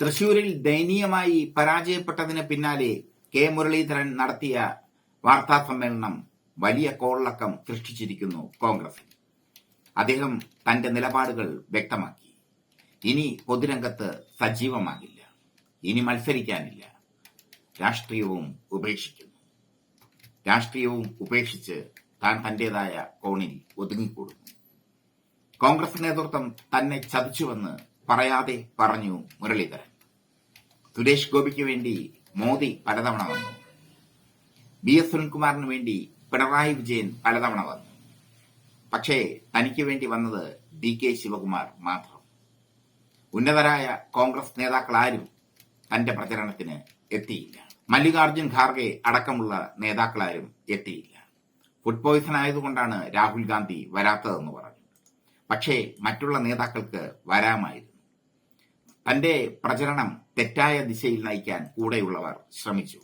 തൃശൂരിൽ ദയനീയമായി പരാജയപ്പെട്ടതിന് പിന്നാലെ കെ മുരളീധരൻ നടത്തിയ വാർത്താ സമ്മേളനം വലിയ കോളക്കം സൃഷ്ടിച്ചിരിക്കുന്നു കോൺഗ്രസിൽ. അദ്ദേഹം തന്റെ നിലപാടുകൾ വ്യക്തമാക്കി. ഇനി പൊതുരംഗത്ത് സജീവമാകില്ല. ഇനി മത്സരിക്കാനില്ല. രാഷ്ട്രീയവും ഉപേക്ഷിക്കുന്നു. രാഷ്ട്രീയവും ഉപേക്ഷിച്ച് താൻ തന്റേതായ കോണിൽ ഒതുങ്ങിക്കൂടുന്നു. കോൺഗ്രസ് നേതൃത്വം തന്നെ ചതിച്ചുവെന്ന് പറയാതെ പറഞ്ഞു മുരളീധരൻ. സുരേഷ് ഗോപിക്ക് വേണ്ടി മോദി പലതവണ വന്നു. ബി എസ് സുനിൽകുമാറിന് വേണ്ടി പിണറായി വിജയൻ പലതവണ വന്നു. പക്ഷേ തനിക്ക് വേണ്ടി വന്നത് ഡി കെ ശിവകുമാർ മാത്രം. ഉന്നതരായ കോൺഗ്രസ് നേതാക്കളാരും തന്റെ പ്രചരണത്തിന് എത്തിയില്ല. മല്ലികാർജുൻ ഖാർഗെ അടക്കമുള്ള നേതാക്കളാരും എത്തിയില്ല. ഫുഡ് പോയിസൺ ആയതുകൊണ്ടാണ് രാഹുൽ ഗാന്ധി വരാത്തതെന്ന് പറഞ്ഞു. പക്ഷേ മറ്റുള്ള നേതാക്കൾക്ക് വരാമായിരുന്നു. തന്റെ പ്രചരണം തെറ്റായ ദിശയിൽ നയിക്കാൻ കൂടെയുള്ളവർ ശ്രമിച്ചു.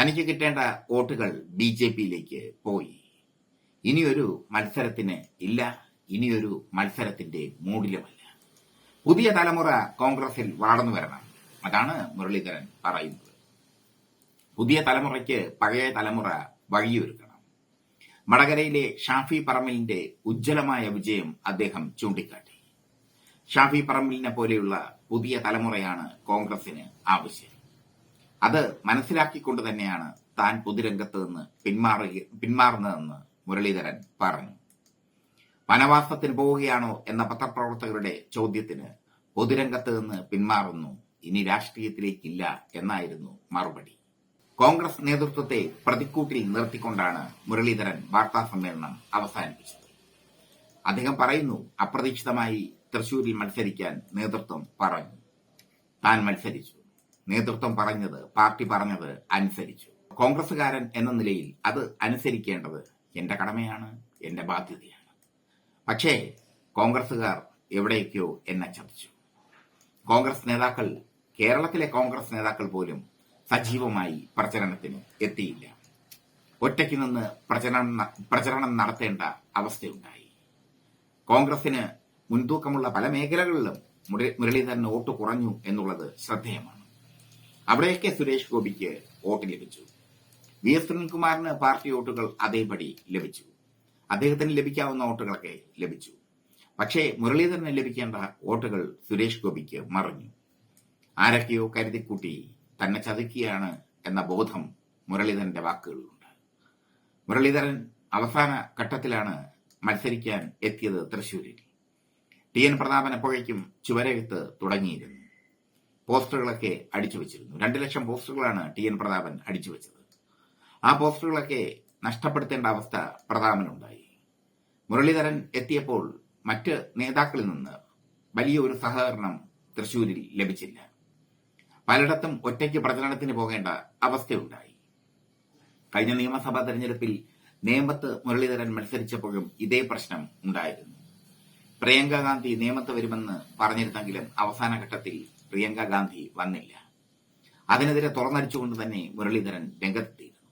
തനിക്ക് കിട്ടേണ്ട വോട്ടുകൾ ബി ജെ പിയിലേക്ക് പോയി. ഇനിയൊരു മത്സരത്തിന് ഇല്ല ഇനിയൊരു മത്സരത്തിന്റെ മൂടിലുമല്ല. പുതിയ തലമുറ കോൺഗ്രസിൽ വളർന്നു വരണം അതാണ് മുരളീധരൻ പറയുന്നത്. പുതിയ തലമുറയ്ക്ക് പഴയ തലമുറ വഴിയൊരുക്കണം. മടകരയിലെ ഷാഫി പറമ്പലിന്റെ ഉജ്ജ്വലമായ വിജയം അദ്ദേഹം ചൂണ്ടിക്കാട്ടി. ഷാഫി പറമ്പിലിനെ പോലെയുള്ള പുതിയ തലമുറയാണ് കോൺഗ്രസിന് ആവശ്യം. അത് മനസ്സിലാക്കിക്കൊണ്ട് തന്നെയാണ് താൻ പൊതുരംഗത്ത് നിന്ന് പിന്മാറുക പിന്മാറുന്നതെന്ന് മുരളീധരൻ പറഞ്ഞു. വനവാസത്തിന് പോവുകയാണോ എന്ന പത്രപ്രവർത്തകരുടെ ചോദ്യത്തിന് പൊതുരംഗത്ത് നിന്ന് പിന്മാറുന്നു ഇനി രാഷ്ട്രീയത്തിലേക്കില്ല എന്നായിരുന്നു മറുപടി. കോൺഗ്രസ് നേതൃത്വത്തെ പ്രതിക്കൂട്ടിൽ നിർത്തിക്കൊണ്ടാണ് മുരളീധരൻ വാർത്താ സമ്മേളനം അവസാനിപ്പിച്ചത്. അദ്ദേഹം പറയുന്നു അപ്രതീക്ഷിതമായി തൃശൂരിൽ മത്സരിക്കാൻ നേതൃത്വം പറഞ്ഞു. താൻ മത്സരിച്ചു. നേതൃത്വം പറഞ്ഞത് പാർട്ടി പറഞ്ഞത് അനുസരിച്ചു. കോൺഗ്രസുകാരൻ എന്ന നിലയിൽ അത് അനുസരിക്കേണ്ടത് എന്റെ കടമയാണ് എന്റെ ബാധ്യതയാണ്. പക്ഷേ കോൺഗ്രസുകാർ എവിടേക്കോ എന്നെ ചതിച്ചു. കോൺഗ്രസ് നേതാക്കൾ കേരളത്തിലെ കോൺഗ്രസ് നേതാക്കൾ പോലും സജീവമായി പ്രചരണത്തിന് എത്തിയില്ല. ഒറ്റയ്ക്ക് നിന്ന് പ്രചരണം പ്രചരണം നടത്തേണ്ട അവസ്ഥയുണ്ടായി. കോൺഗ്രസിന് മുൻതൂക്കമുള്ള പല മേഖലകളിലും മുരളീധരന് വോട്ട് കുറഞ്ഞു എന്നുള്ളത് ശ്രദ്ധേയമാണ്. അവിടെയൊക്കെ സുരേഷ് ഗോപിക്ക് വോട്ട് ലഭിച്ചു. വി എസ് സുനിൽകുമാറിന് പാർട്ടി വോട്ടുകൾ അതേപടി ലഭിച്ചു. അദ്ദേഹത്തിന് ലഭിക്കാവുന്ന വോട്ടുകളൊക്കെ ലഭിച്ചു. പക്ഷേ മുരളീധരന് ലഭിക്കേണ്ട വോട്ടുകൾ സുരേഷ് ഗോപിക്ക് മറിഞ്ഞു. ആരൊക്കെയോ കരുതിക്കൂട്ടി തന്നെ ചതുക്കിയാണ് എന്ന ബോധം മുരളീധരന്റെ വാക്കുകളിലുണ്ട്. മുരളീധരൻ അവസാന ഘട്ടത്തിലാണ് മത്സരിക്കാൻ എത്തിയത് തൃശൂരിൽ ടി എൻ പ്രതാപൻ എപ്പോഴേക്കും ചുവരെഴുത്ത് തുടങ്ങിയിരുന്നു. പോസ്റ്ററുകളൊക്കെ അടിച്ചു വെച്ചിരുന്നു. രണ്ടു ലക്ഷം പോസ്റ്ററുകളാണ് ടി എൻ പ്രതാപൻ അടിച്ചു വെച്ചത്. ആ പോസ്റ്ററുകളൊക്കെ നഷ്ടപ്പെടുത്തേണ്ട അവസ്ഥ പ്രതാപനുണ്ടായി. മുരളീധരൻ എത്തിയപ്പോൾ മറ്റ് നേതാക്കളിൽ നിന്ന് വലിയ ഒരു സഹകരണം തൃശൂരിൽ ലഭിച്ചില്ല. പലയിടത്തും ഒറ്റയ്ക്ക് പ്രചരണത്തിന് പോകേണ്ട അവസ്ഥയുണ്ടായി. കഴിഞ്ഞ നിയമസഭാ തെരഞ്ഞെടുപ്പിൽ നേമത്ത് മുരളീധരൻ മത്സരിച്ചപ്പോഴും ഇതേ പ്രശ്നം ഉണ്ടായിരുന്നു. പ്രിയങ്ക ഗാന്ധി നിയമത്ത് വരുമെന്ന് പറഞ്ഞിരുന്നെങ്കിലും അവസാന ഘട്ടത്തിൽ പ്രിയങ്ക ഗാന്ധി വന്നില്ല. അതിനെതിരെ തുറന്നടിച്ചുകൊണ്ട് തന്നെ മുരളീധരൻ രംഗത്തെത്തിയിരുന്നു.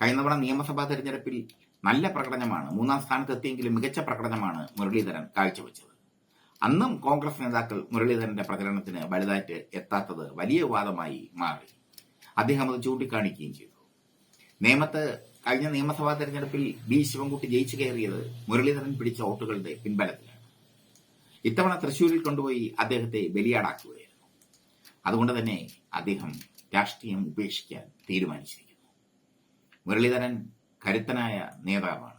കഴിഞ്ഞ തവണ നിയമസഭാ തെരഞ്ഞെടുപ്പിൽ നല്ല പ്രകടനമാണ് മൂന്നാം സ്ഥാനത്തെത്തിയെങ്കിലും മികച്ച പ്രകടനമാണ് മുരളീധരൻ കാഴ്ചവെച്ചത്. അന്നും കോൺഗ്രസ് നേതാക്കൾ മുരളീധരന്റെ പ്രചരണത്തിന് വലുതായിട്ട് എത്താത്തത് വലിയ വാദമായി മാറി. അദ്ദേഹം അത് ചൂണ്ടിക്കാണിക്കുകയും ചെയ്തു. നേമത്ത് കഴിഞ്ഞ നിയമസഭാ തെരഞ്ഞെടുപ്പിൽ ബി ശിവൻകുട്ടി ജയിച്ചു കയറിയത് മുരളീധരൻ പിടിച്ച വോട്ടുകളുടെ പിൻബലത്തിലാണ്. ഇത്തവണ തൃശ്ശൂരിൽ കൊണ്ടുപോയി അദ്ദേഹത്തെ ബലിയാടാക്കുകയായിരുന്നു. അതുകൊണ്ട് തന്നെ അദ്ദേഹം രാഷ്ട്രീയം ഉപേക്ഷിക്കാൻ തീരുമാനിച്ചിരിക്കുന്നു. മുരളീധരൻ കരുത്തനായ നേതാവാണ്.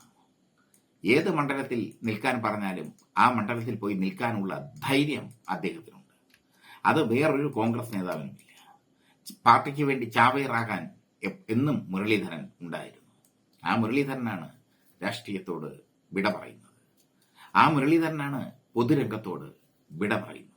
ഏത് മണ്ഡലത്തിൽ നിൽക്കാൻ പറഞ്ഞാലും ആ മണ്ഡലത്തിൽ പോയി നിൽക്കാനുള്ള ധൈര്യം അദ്ദേഹത്തിനുണ്ട്. അത് വേറൊരു കോൺഗ്രസ് നേതാവിനുമില്ല. പാർട്ടിക്ക് വേണ്ടി ചാവേറാകാൻ എന്നും മുരളീധരൻ ഉണ്ടായിരുന്നു. ആ മുരളീധരനാണ് രാഷ്ട്രീയത്തോട് വിട പറയുന്നത്. ആ മുരളീധരനാണ് പൊതുരംഗത്തോട് വിട പറയുന്നത്